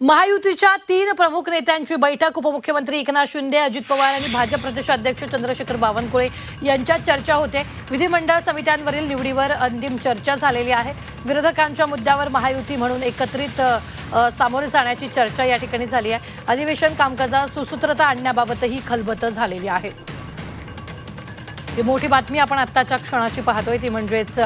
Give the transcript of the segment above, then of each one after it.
महायुतीच्या तीन प्रमुख नेत्यांची बैठक उपमुख्यमंत्री एकनाथ शिंदे अजित पवार आणि भाजप प्रदेशाध्यक्ष चंद्रशेखर बावनकुळे यांच्यात चर्चा होते. विधिमंडळ समित्यांवरील निवडीवर अंतिम चर्चा झालेली आहे. विरोधकांच्या मुद्द्यावर महायुती म्हणून एकत्रित सामोरे जाण्याची चर्चा या ठिकाणी झाली आहे. अधिवेशन कामकाजात सुसूत्रता आणण्याबाबतही खलबत झालेली आहे. ही मोठी बातमी आपण आत्ताच्या क्षणाची पाहतोय. ती म्हणजेच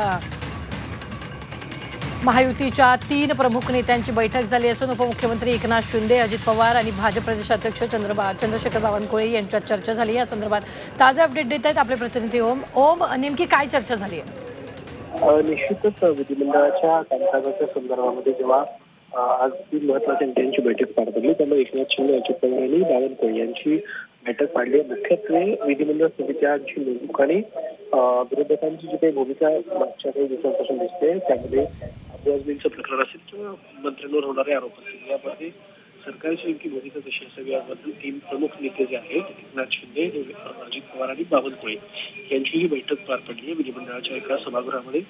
महायुतीच्या तीन प्रमुख नेत्यांची बैठक झाली असून उपमुख्यमंत्री एकनाथ शिंदे अजित पवार आणि भाजप प्रदेशाध्यक्ष चंद्रबा चंद्रशेखर बावनकुळे यांच्यात चर्चा झाली. या संदर्भात ताजा अपडेट देत आहेत आपले प्रतिनिधी ओम. ओम नेमकी काय चर्चा झाली आहे? निश्चितच विधिमंडळाच्या कामकाजाच्या संदर्भामध्ये जेव्हा आज तीन महत्त्वाच्या नेत्यांची बैठक पार पडली त्यामुळे एकनाथ शिंदे अजित पवार आणि बावनकुळे यांची बैठक पाडली मुख्यत्वे विधिमंडळ समित्यांची नेमणूक आणि विरोधकांची जी काही भूमिका मागच्या काही दिवसांपासून दिसते त्यामध्ये अब्बासबिलचं प्रकरण असेल किंवा मंत्र्यांवर होणारे आरोप असतील यामध्ये सरकारची नेमकी भूमिका कशी असावी याबद्दल तीन प्रमुख नेते जे आहेत एकनाथ शिंदे अजित पवार आणि बावनकुळे यांची ही बैठक पार पडली आहे. विधिमंडळाच्या एका सभागृहामध्ये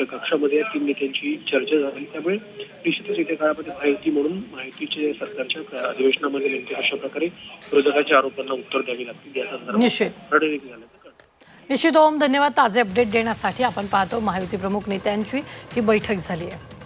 कक्षामध्ये या तीन नेत्यांची चर्चा झाली. त्यामुळे निश्चितच येत्या काळामध्ये माहिती म्हणून माहितीचे सरकारच्या अधिवेशनामध्ये नेमके कशा प्रकारे विरोधकाच्या आरोपांना उत्तर द्यावी लागतील या संदर्भात निश्चित. रणनीती निश्चित ओम धन्यवाद ताजे अपडेट देण्यासाठी आपण पाहतो महायुती प्रमुख नेत्यांची ही बैठक झाली आहे.